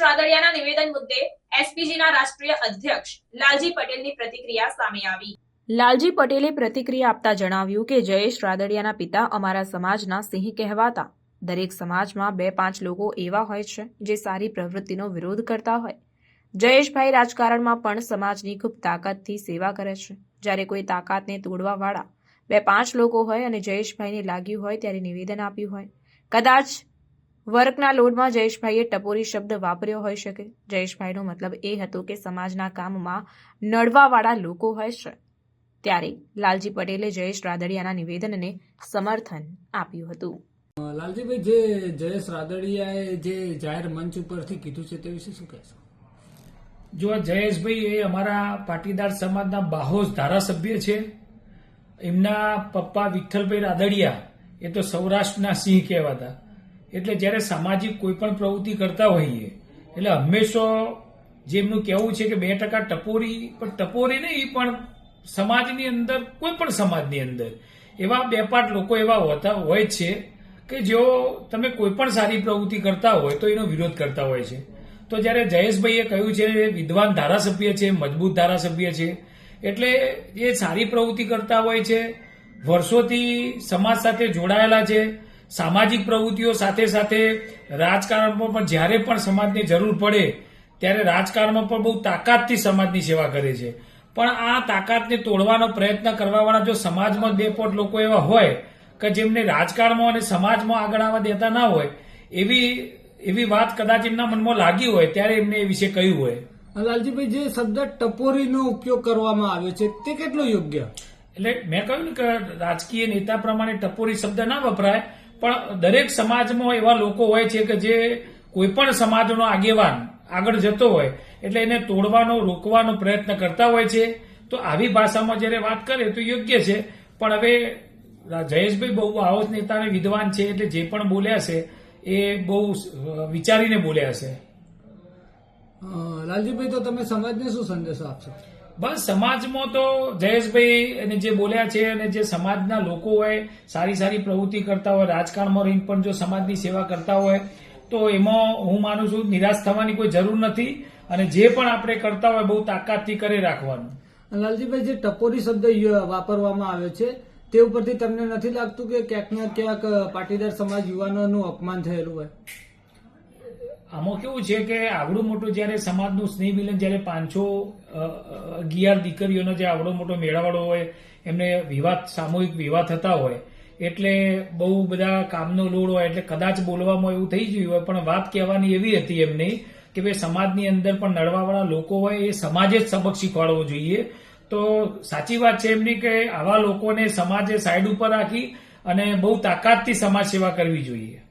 રાદડિયાના નિવેદન મુદ્દે એસપીજીના રાષ્ટ્રીય અધ્યક્ષ લાલજી પટેલની પ્રતિક્રિયા સામે આવી. લાલજી પટેલે પ્રતિક્રિયા આપતા જણાવ્યું કે જયેશ રાદડિયાના પિતા અમારા સમાજના સિંહ કહેવાતા. દરેક સમાજમાં બે પાંચ લોકો એવા હોય છે જે સારી પ્રવૃત્તિનો વિરોધ કરતા હોય. જયેશભાઈ રાજકારણમાં પણ સમાજની ખૂબ તાકાતથી સેવા કરે છે. જ્યારે કોઈ તાકાતને તોડવાવાળા બે પાંચ લોકો હોય અને જયેશભાઈને લાગ્યું હોય ત્યારે નિવેદન આપ્યું હોય. કદાચ વર્કના લોડમાં જયેશભાઈએ ટપોરી શબ્દ વાપર્યો હોઈ શકે. જયેશભાઈનો મતલબ એ હતો કે સમાજના કામમાં નડવાવાળા લોકો હોય છે. ત્યારે લાલજી પટેલે જયેશ રાદડિયાના નિવેદનને સમર્થન આપ્યું હતું. લાલજીભાઈ જે જયેશ રાદડિયાએ જે જાહેર મંચ ઉપરથી કીધું છે તે વિશે શું કહેશો? જો જયેશભાઈ એ અમારા પાટીદાર સમાજના બાહોશ ધારાસભ્ય છે એમના પપ્પા વિઠ્ઠલભાઈ રાદડિયા એ તો સૌરાષ્ટ્રના સિંહ કહેવાતા. એટલે જ્યારે સામાજિક કોઈ પણ પ્રવૃત્તિ કરતા હોઈએ, એટલે હંમેશા જે એમનું કહેવું છે કે બે ટકા ટપોરી, પણ ટપોરી નહીં, પણ સમાજની અંદર, કોઈ પણ સમાજની અંદર, એવા બે પાંચ લોકો એવા હોતા હોય છે કે જેઓ તમે કોઈ પણ સારી પ્રવૃત્તિ કરતા હોય તો એનો વિરોધ કરતા હોય છે. તો જ્યારે જયેશભાઈએ કહ્યું છે, વિદ્વાન ધારાસભ્ય છે, મજબૂત ધારાસભ્ય છે, એટલે એ સારી પ્રવૃત્તિ કરતા હોય છે, વર્ષોથી સમાજ સાથે જોડાયેલા છે સામાજિક પ્રવૃત્તિઓ સાથે સાથે રાજકારણમાં પણ જ્યારે પણ સમાજની જરૂર પડે ત્યારે રાજકારણમાં પણ બહુ તાકાતથી સમાજની સેવા કરે છે. પણ આ તાકાતને તોડવાનો પ્રયત્ન કરવાવાળા જો સમાજમાં બે પોટ લોકો એવા હોય કે જેમને રાજકારણમાં અને સમાજમાં આગળ આવવા દેતા ના હોય એવી એવી વાત કદાચ એમના મનમાં લાગી હોય ત્યારે એમને એ વિશે કહ્યું હોય. લાલજીભાઈ જે શબ્દ ટપોરીનો ઉપયોગ કરવામાં આવ્યો છે તે કેટલો યોગ્ય? એટલે મેં કહ્યું ને કે રાજકીય નેતા પ્રમાણે ટપોરી શબ્દ ના વપરાય પણ દરેક સમાજમાં એવા લોકો હોય છે કે જે કોઈ પણ સમાજનો આગેવાન આગળ જતો હોય, એટલે એને તોડવાનો, રોકવાનો પ્રયત્ન કરતા હોય છે. તો આવી ભાષામાં જ્યારે વાત કરે તો યોગ્ય છે. પણ હવે જયેશભાઈ બહુ આવો નેતા અને વિદ્વાન છે, એટલે જે પણ બોલ્યા છે, એ બહુ વિચારીને બોલ્યા છે. લાલજીભાઈ, તો તમે સમાજને શું સંદેશો આપશો? બસ સમાજમાં તો જયેશભાઈ અને જે બોલ્યા છે અને જે સમાજના લોકો હોય, સારી સારી પ્રવૃત્તિ કરતા હોય, રાજકારણમાં રહીને પણ જો સમાજની સેવા કરતા હોય, તો એમાં હું માનું છું નિરાશ થવાની કોઈ જરૂર નથી અને જે પણ આપણે કરતા હોય બહુ તાકાતથી કરી રાખવાનું. લાલજીભાઈ, જે ટપોરી શબ્દ વાપરવામાં આવ્યો છે, તે ઉપરથી તમને નથી લાગતું કે ક્યાંક ને ક્યાંક પાટીદાર સમાજ યુવાનોનું અપમાન થયેલું હોય? આમાં કેવું છે કે આવડું મોટું જ્યારે સમાજનું સ્નેહ મિલન જ્યારે પાંચસો અગિયાર દીકરીઓનો જે આવડો મોટો મેળાવાળો હોય, એમને વિવાહ સામૂહિક વિવાહ થતા હોય, એટલે બહુ બધા કામનો લોડ હોય, એટલે કદાચ બોલવામાં એવું થઈ ગયું હોય, પણ વાત કહેવાની એવી હતી એમની કે ભાઈ સમાજની અંદર પણ નડવાવાળા લોકો હોય એ સમાજે જ સબક શીખવાડવો જોઈએ. તો સાચી વાત છે એમની કે આવા લોકોને સમાજે સાઈડ ઉપર રાખી અને બહુ તાકાતથી સમાજ સેવા કરવી જોઈએ.